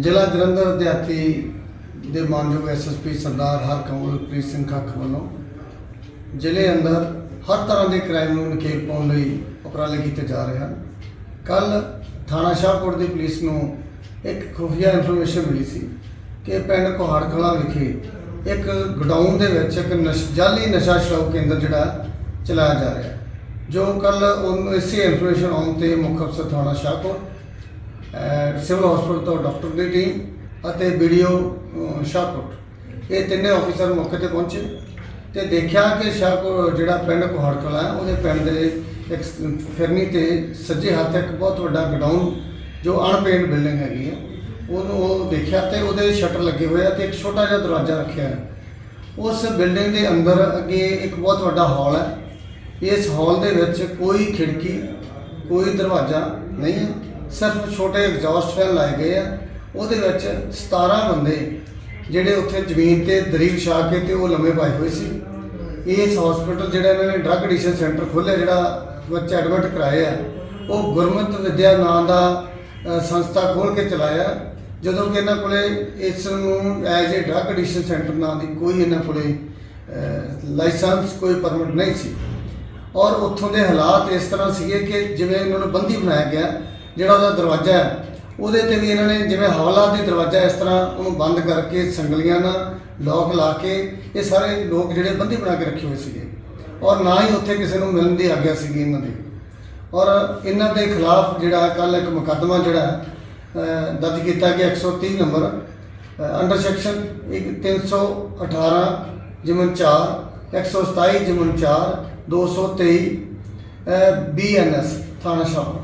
ਜ਼ਿਲ੍ਹਾ ਜਲੰਧਰ ਦਿਹਾਤੀ ਦੇ ਮਾਨਯੋਗ ਐਸਐਸਪੀ ਸਰਦਾਰ ਹਰਕਮਲਪ੍ਰੀਤ ਸਿੰਘ ਖੱਖ ਵੱਲੋਂ ਜ਼ਿਲ੍ਹੇ ਅੰਦਰ ਹਰ ਤਰ੍ਹਾਂ ਦੇ ਕ੍ਰਾਈਮ ਨੂੰ ਨਕੇਲ ਪਾਉਣ ਲਈ ਉਪਰਾਲੇ ਕੀਤੇ ਜਾ ਰਹੇ ਹਨ। ਕੱਲ ਥਾਣਾ ਸ਼ਾਹਕੋਟ ਦੀ ਪੁਲਿਸ ਨੂੰ ਇੱਕ ਖੁਫੀਆ ਇਨਫੋਰਮੇਸ਼ਨ ਮਿਲੀ ਸੀ ਕਿ ਪਿੰਡ ਕੋਹੜ ਕਲਾਂ ਵਿਖੇ ਇੱਕ ਗਡਾਊਨ ਦੇ ਵਿੱਚ ਇੱਕ ਨਸ਼ ਜਾਲੀ ਨਸ਼ਾ ਛੁਡਾਊ ਕੇਂਦਰ ਜਿਹੜਾ ਚਲਾਇਆ ਜਾ ਰਿਹਾ ਜੋ ਕੱਲ ਉਹਨੂੰ ਇਸੇ ਇਨਫੋਰਮੇਸ਼ਨ ਆਉਣ ਤੇ ਮੁੱਖ ਅਫਸਰ ਥਾਣਾ ਸ਼ਾਹਕੋਟ ਸਿਵਲ ਹਸਪਤਾਲ ਤੋਂ ਡਾਕਟਰ ਦੀ ਟੀਮ ਅਤੇ ਵੀਡੀਓ ਸ਼ਾਹਕੋਟ। ਇਹ ਤਿੰਨੇ ਅਫਸਰ ਮੌਕੇ ਤੇ ਪਹੁੰਚੇ ਤੇ ਦੇਖਿਆ ਕਿ ਸ਼ਾਹਕੋਟ ਜਿਹੜਾ ਪਿੰਡ ਕੋਹੜ ਕਲਾ ਹੈ, ਉਹਦੇ ਪਿੰਡ ਦੇ ਇੱਕ ਫਿਰਨੀ ਤੇ ਸੱਜੇ ਹੱਥ ਇੱਕ ਬਹੁਤ ਵੱਡਾ ਗਡਾਊਨ ਜੋ ਅਣਪੇਂਟ ਬਿਲਡਿੰਗ ਹੈਗੀ ਹੈ, ਉਹਨੂੰ ਉਹ ਦੇਖਿਆ ਤੇ ਉਹਦੇ ਸ਼ਟਰ ਲੱਗੇ ਹੋਏ ਆ ਤੇ ਇੱਕ ਛੋਟਾ ਜਿਹਾ ਦਰਵਾਜ਼ਾ ਰੱਖਿਆ ਹੈ। ਉਸ ਬਿਲਡਿੰਗ ਦੇ ਅੰਦਰ ਅੱਗੇ ਇੱਕ ਬਹੁਤ ਵੱਡਾ ਹਾਲ ਹੈ। ਇਸ ਹਾਲ ਦੇ ਵਿੱਚ ਕੋਈ ਖਿੜਕੀ, ਕੋਈ ਦਰਵਾਜ਼ਾ ਨਹੀਂ ਹੈ। ਸਿਰਫ ਛੋਟੇ ਐਗਜ਼ੌਸਟ ਫੈਨ ਲਾਏ ਗਏ ਆ। ਉਹਦੇ ਵਿੱਚ 17 ਬੰਦੇ ਜਿਹੜੇ ਉੱਥੇ ਜ਼ਮੀਨ ਤੇ ਦਰੀ ਵਿਛਾ ਕੇ ਤੇ ਉਹ ਲੰਮੇ ਪਾਏ ਹੋਏ ਸੀ। ਇਸ ਹਸਪੀਟਲ ਜਿਹੜਾ ਇਹਨਾਂ ਨੇ ਡਰੱਗ ਐਡਿਕਸ਼ਨ ਸੈਂਟਰ ਖੋਲ੍ਹਿਆ, ਜਿਹੜਾ ਬੱਚੇ ਐਡਮਿਟ ਕਰਾਏ ਆ ਉਹ ਗੁਰਮਤ ਵਿਦਿਆ ਨਾਂ ਦਾ ਸੰਸਥਾ ਖੋਲ੍ਹ ਕੇ ਚਲਾਇਆ। ਜਦੋਂ ਕਿ ਇਹਨਾਂ ਕੋਲੇ ਇਸ ਨੂੰ as a drug addiction centre ਨਾਂ ਦੀ ਕੋਈ ਇਹਨਾਂ ਕੋਲੇ ਲਾਇਸੈਂਸ ਕੋਈ ਪਰਮਿਟ ਨਹੀਂ ਸੀ। ਔਰ ਉੱਥੋਂ ਦੇ ਹਾਲਾਤ ਇਸ ਤਰ੍ਹਾਂ ਸੀਗੇ ਕਿ ਜਿਵੇਂ ਇਹਨਾਂ ਨੂੰ ਬੰਦੀ ਬਣਾਇਆ ਗਿਆ ਜਿਹੜਾ ਉਹਦਾ ਦਰਵਾਜ਼ਾ ਹੈ, ਉਹਦੇ ਤੇ ਵੀ ਇਹਨਾਂ ਨੇ ਜਿਵੇਂ ਹਵਾਲਾ ਦੀ ਦਰਵਾਜ਼ਾ ਇਸ ਤਰ੍ਹਾਂ ਉਹਨੂੰ ਬੰਦ ਕਰਕੇ ਸੰਗਲੀਆਂ ਨਾਲ ਲੋਕ ਲਾ ਕੇ ਇਹ ਸਾਰੇ ਲੋਕ ਜਿਹੜੇ ਬੰਦੀ ਬਣਾ ਕੇ ਰੱਖੇ ਹੋਏ ਸੀਗੇ। ਔਰ ਨਾ ਹੀ ਉੱਥੇ ਕਿਸੇ ਨੂੰ ਮਿਲਣ ਦੀ ਆਗਿਆ ਸੀਗੀ ਇਹਨਾਂ ਦੀ। ਔਰ ਇਹਨਾਂ ਦੇ ਖਿਲਾਫ ਜਿਹੜਾ ਕੱਲ ਇੱਕ ਮੁਕੱਦਮਾ ਜਿਹੜਾ ਦਰਜ ਕੀਤਾ ਗਿਆ 130 ਨੰਬਰ ਅੰਡਰ ਸੈਕਸ਼ਨ 318 ਜਿਮਨ 4 127 ਜਿਮਨ 4 223 ਬੀਐਨਐਸ ਥਾਣਾ ਸ਼ਾਹਪੁਰ।